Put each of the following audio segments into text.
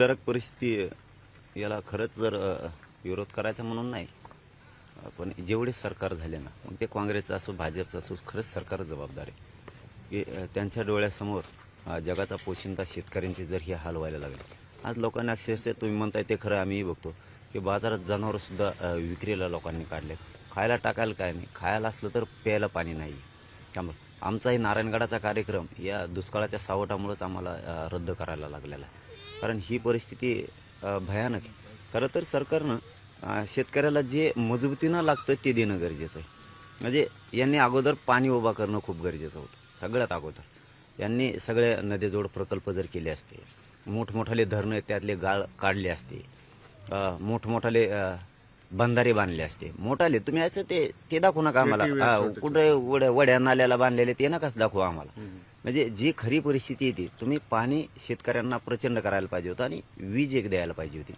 विदारक परिस्थिती याला खरंच जर विरोध करायचा म्हणून नाही पण जेवढे सरकार झाले ना मग ते काँग्रेसचं असो भाजपचं असो खरंच सरकार जबाबदार आहे. की त्यांच्या डोळ्यासमोर जगाचा पोशिंदा शेतकऱ्यांचे जर हे हाल व्हायला लागले आज लोकांना अक्षरशः तुम्ही म्हणताय ते खरं आम्हीही बघतो की बाजारात जनावरंसुद्धा विक्रीला लोकांनी काढलेत. खायला टाकायला काय नाही खायला असलं तर प्यायला पाणी नाही. त्यामुळे आमचाही नारायणगडाचा कार्यक्रम या दुष्काळाच्या सावटामुळेच आम्हाला रद्द करायला लागलेला आहे. कारण ही परिस्थिती भयानक आहे. खरं तर सरकारनं शेतकऱ्याला जे मजबूतीनं लागतं ते देणं गरजेचं आहे. म्हणजे यांनी अगोदर पाणी उभा करणं खूप गरजेचं होतं सगळ्यात अगोदर. यांनी सगळे नदीजोड प्रकल्प जर केले असते मोठमोठाले धरणं त्यातले गाळ काढले असते मोठमोठाले बंधारे बांधले असते. मोठाले तुम्ही असं ते ते दाखवू नका आम्हाला. कुठे वड्या वड्या नाल्याला बांधलेले ते नकाच दाखवू आम्हाला. म्हणजे जी खरी परिस्थिती येते तुम्ही पाणी शेतकऱ्यांना प्रचंड करायला पाहिजे होतं आणि वीज एक द्यायला पाहिजे होती.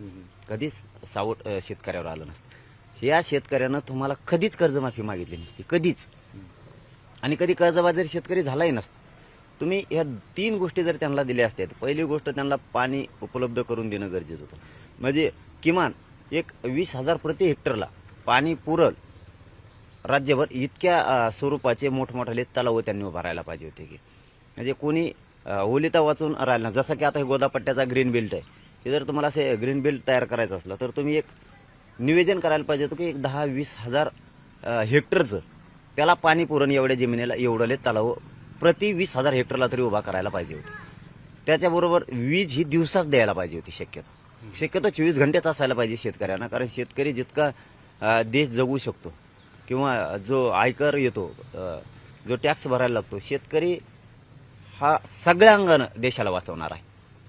कधीच सावट शेतकऱ्यावर आलं नसतं. या शेतकऱ्यानं तुम्हाला कधीच कर्जमाफी मागितली नसती. कधीच. आणि कधी कर्जबाजारी शेतकरी झालाही नसतं. तुम्ही ह्या तीन गोष्टी जर त्यांना दिल्या असत्या पहिली गोष्ट त्यांना पाणी उपलब्ध करून देणं गरजेचं होतं. म्हणजे किमान एक वीस हजार प्रति हेक्टरला पाणी पुरल राज्यभर इतक्या स्वरूपाचे मोठमोठाले तलाव त्यांनी उभारायला पाहिजे होते की. म्हणजे कोणी ओलिता वाचून राहिला नाही. जसं की आता हे गोदापट्ट्याचा ग्रीन बेल्ट आहे. हे जर तुम्हाला असे ग्रीन बेल्ट तयार करायचं असलं तर तुम्ही एक निवेदन करायला पाहिजे होतं की एक दहा वीस हजार हेक्टरचं त्याला पाणी पुरण एवढ्या जमिनीला एवढले तलाव प्रति वीस हजार हेक्टरला तरी उभा करायला पाहिजे होते. त्याच्याबरोबर वीज ही दिवसाच द्यायला पाहिजे होती शक्यतो. शक्यतो चोवीस घंटेच असायला पाहिजे शेतकऱ्यांना कारण शेतकरी जितका देश जगू शकतो किंवा जो आयकर येतो जो टॅक्स भरायला लागतो शेतकरी हा सगळ्या अंगानं देशाला वाचवणार आहे.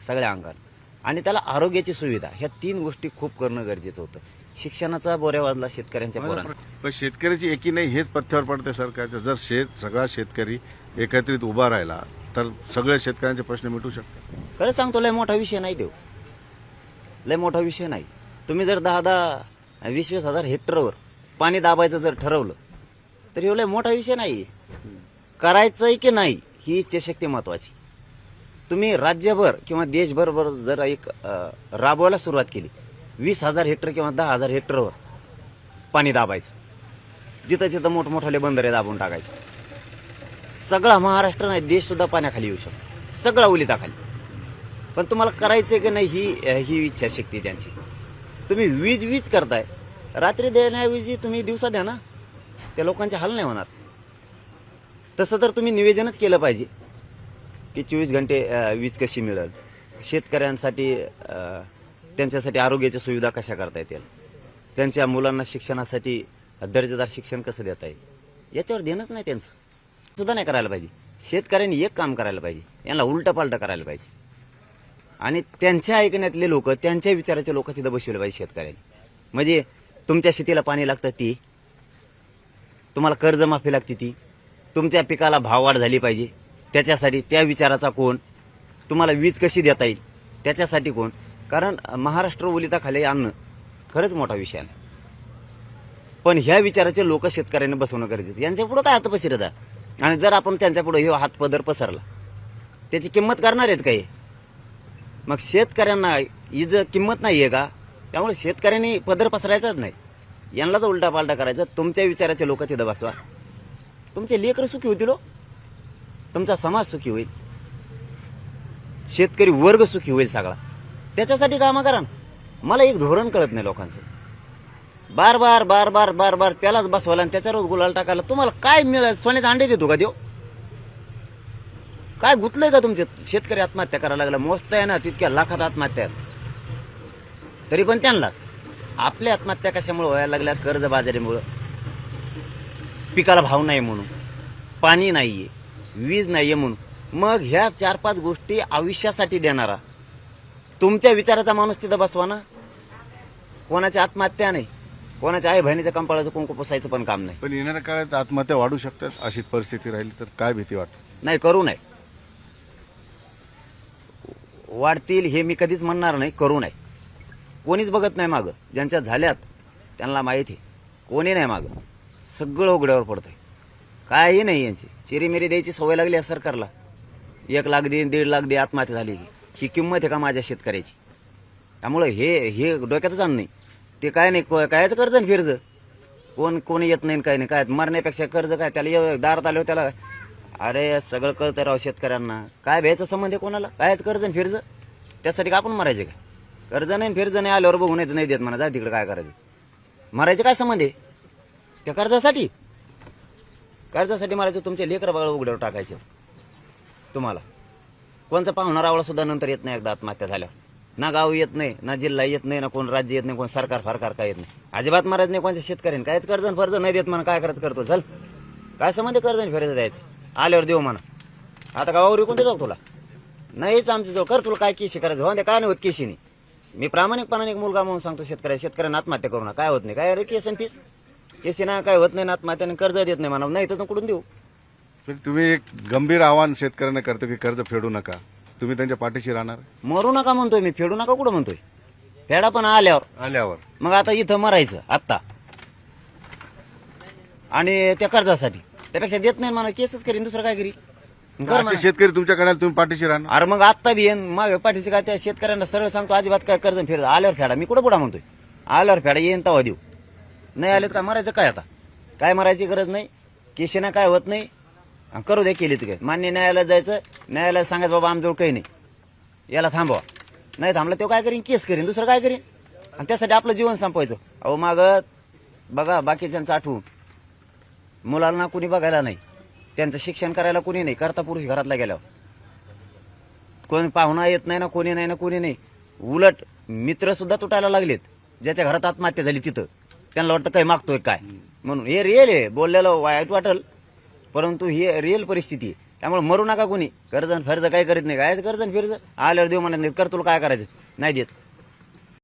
सगळ्या अंगानं. आणि त्याला आरोग्याची सुविधा ह्या तीन गोष्टी खूप करणं गरजेचं होतं. शिक्षणाचा बोऱ्या वाजला शेतकऱ्यांच्या पोरांचा. पण शेतकऱ्याची एकी नाही हेच पथ्यावर पडते सरकारचं. जर शेत सगळा शेतकरी एकत्रित उभा राहिला तर सगळ्या शेतकऱ्यांचे प्रश्न मिटू शकतात. खरं सांगतो लय मोठा विषय नाही देऊ लय मोठा विषय नाही. तुम्ही जर दहा दहा वीस वीस हजार हेक्टरवर पाणी दाबायचं जर ठरवलं तर हे लय मोठा विषय नाही. करायचंय की नाही? ही इच्छाशक्ती महत्वाची. तुम्ही राज्यभर किंवा देशभरभर जर एक राबवायला सुरुवात केली वीस हजार हेक्टर किंवा दहा हजार हेक्टरवर पाणी दाबायचं. जिथं जिथं मोठमोठाले बंदरे दाबून टाकायचे. सगळा महाराष्ट्र नाही देशसुद्धा पाण्याखाली येऊ शकतो. सगळा उलिताखाली पण तुम्हाला करायचं की नाही ही ही इच्छाशक्ती त्यांची. तुम्ही वीज वीज करताय. रात्री देण्याऐवजी तुम्ही दिवसा द्या ना. त्या लोकांचे हाल नाही होणार. तसं तर तुम्ही निवेदनच केलं पाहिजे की चोवीस घंटे वीज कशी मिळेल? शेतकऱ्यांसाठी त्यांच्यासाठी आरोग्याच्या सुविधा कशा करता येतील? त्यांच्या मुलांना शिक्षणासाठी दर्जेदार शिक्षण कसं देता येईल? याच्यावर देणंच नाही त्यांचं. सुद्धा नाही करायला पाहिजे. शेतकऱ्यांनी एक काम करायला पाहिजे. यांना उलटंपालटं करायला पाहिजे. आणि त्यांच्या ऐकण्यातले लोक त्यांच्या विचाराचे लोक तिथं बसवले पाहिजे शेतकऱ्यांनी. म्हणजे तुमच्या शेतीला पाणी लागतं ती. तुम्हाला कर्जमाफी लागते ती. तुमच्या पिकाला भाववाढ झाली पाहिजे. त्याच्यासाठी त्या विचाराचा कोण? तुम्हाला वीज कशी देता येईल? त्याच्यासाठी कोण? कारण महाराष्ट्र ओलिताखाली आणणं खरंच मोठा विषय आहे. पण ह्या विचाराचे लोक शेतकऱ्यांनी बसवणं गरजेचं यांच्यापुढं यांच्या पुढं काय हात पसरता आणि जर आपण त्यांच्यापुढं हे हात पदर पसरला त्याची किंमत करणार आहेत काही मग शेतकऱ्यांना हिज किंमत नाही आहे का? त्यामुळे शेतकऱ्यांनी पदर पसरायचाच नाही. यांनाच उलटा पालटा करायचा. तुमच्या विचाराचे लोक तिथं बसवा. तुमचे लेकरं सुखी होतील हो. तुमचा समाज सुखी होईल. शेतकरी वर्ग सुखी होईल सगळा. त्याच्यासाठी कामं करा ना. मला एक धोरण कळत नाही लोकांचं. बार बार बार बार बार बार त्यालाच बसवायला आणि त्याच्यावरच गुलाल टाकायला तुम्हाला काय मिळाल? सोन्याचे अंडे देतो का देऊ काय गुतलंय का तुमचे शेतकरी आत्महत्या करायला लागला? मोजता आहे ना तितक्या लाखात आत्महत्या तरी पण त्यांना. आपल्या आत्महत्या कशामुळे व्हायला लागल्या? कर्जबाजारीमुळं. पिकाला भाव नाही म्हणून पाणी नाहीये वीज नाहीये म्हणून. मग ह्या चार पाच गोष्टी आयुष्यासाठी देणारा. तुमच्या विचाराचा माणूस तिथं बसवा ना. कोणाची आत्महत्या नाही. कोणाच्या आई बहिणीच्या कंपाळाचं कुंकू पुसायचं पण काम नाही. पण येणाऱ्या काळात आत्महत्या वाढू शकतात अशीच परिस्थिती राहिली तर काय भीती वाटते? नाही करू नये. वाढतील हे मी कधीच म्हणणार नाही करू नये. कोणीच बघत नाही मागं. ज्यांच्या झाल्यात त्यांना माहिती आहे. कोणी नाही मागं. सगळं उघड्यावर पडतं आहे काही नाही यांची. चिरीमिरी द्यायची सवय लागली आहे सरकारला. एक लाख दे दीड लाख दे आत्महत्या झाली की. ही किंमत आहे का माझ्या शेतकऱ्याची? त्यामुळं हे हे डोक्यातच आण नाही. ते काय नाही कायच कर्ज आणि फिरज. कोण कोणी येत नाही काय नाही. काय मरण्यापेक्षा कर्ज काय? त्याला दारात आल्यावर त्याला अरे सगळं कळतं राव शेतकऱ्यांना. काय भ्यायचा संबंध आहे कोणाला? कायच कर्ज आणि फिरज? त्यासाठी का आपण मरायचे काय कर्ज नाही फिरज नाही आल्यावर बघून येत नाही देत म्हणा. जा तिकडे काय करायचं. मरायचं काय संबंध आहे? त्या कर्जासाठी? कर्जासाठी मारायचं तुमचे लेकर बाळ उघड्यावर टाकायचे. तुम्हाला. कोणचा पाहुणारावळा सुद्धा नंतर येत नाही एकदा आत्महत्या झाल्यावर. ना गाव येत नाही ना जिल्हा येत नाही ना कोण राज्य येत नाही कोण सरकार फारकार काय येत नाही. अजिबात महाराज नाही कोणत्या शेतकऱ्यांनी. कायच कर्ज फर्ज नाही देत म्हणा काय करायचं करतो? चल. काय संबंध कर्ज आणि फेरायचं द्यायचं आल्यावर देऊ म्हणा. आता गावावर विकून देतो तुला? नाहीच आमच्याजवळ कर तुला काय केशी करायचं? हो ते काय नाही होत केशीने मी प्रामाणिकपणाने एक मुलगा म्हणून सांगतो शेतकऱ्या शेतकऱ्यांना आत्महत्या करू ना काय होत नाही? काय अरे केस आणि फीस केसी ना काय होत नाही ना आत्महत्याने कर्ज देत नाही म्हणा नाही तर कुठून देऊ? पण तुम्ही एक गंभीर आव्हान शेतकऱ्यांना करतो की कर्ज फेडू नका. तुम्ही त्यांच्या पाठीशी राहणार? मरू नका म्हणतोय मी. फेडू नका कुठं म्हणतोय? फेडा पण आल्यावर. आल्यावर. मग आता इथं मरायचं आत्ता. आणि त्या कर्जासाठी. त्यापेक्षा देत नाही मला केसच करीन दुसरं काय करीन? कर म्हणा. शेतकरी तुमच्याकडे आले, तुम्ही पाठीशी राहणार? अरे मग आत्ता बी येईन. मागे पाठीचे काय त्या शेतकऱ्यांना सरळ सांगतो अजिबात काय कर्ज फेड. आल्यावर फेडा. मी कुठं बुडा म्हणतोय? आल्यावर फेडा येईन तवा देऊ. नाही आले तर काय मरायचं काय आता? काय मरायची गरज नाही? केशीना काय होत नाही? करू दे केली तिकडे मान्य न्यायालयात जायचं न्यायालयात सांगायचं बाबा आमजवळ काही नाही. याला थांबवा. नाही थांबला तो काय करीन? केस करीन दुसरं काय करीन? आणि त्यासाठी आपलं जीवन संपवायचं. अहो माग बघा बाकीच्यांचं आठवून. मुलांना कुणी बघायला नाही. त्यांचं शिक्षण करायला कुणी नाही. करता पुरुष घरातला गेल्यावर. कोणी पाहुणा येत नाही ना कोणी नाही ना कोणी नाही. उलट मित्रसुद्धा तुटायला लागलेत. ज्याच्या घरात आत्महत्या झाली तिथं. त्यांना वाटतं काय मागतोय काय? म्हणून हे रिअल आहे बोललेलं वाईट वाटल परंतु ही रिअल परिस्थिती आहे. त्यामुळे मरू नका कोणी. कर्ज फर्ज काय करीत नाही. काय कर्ज फिरज आल्यावर देऊ म्हणत नाही कर तुला काय करायचं? नाही देत.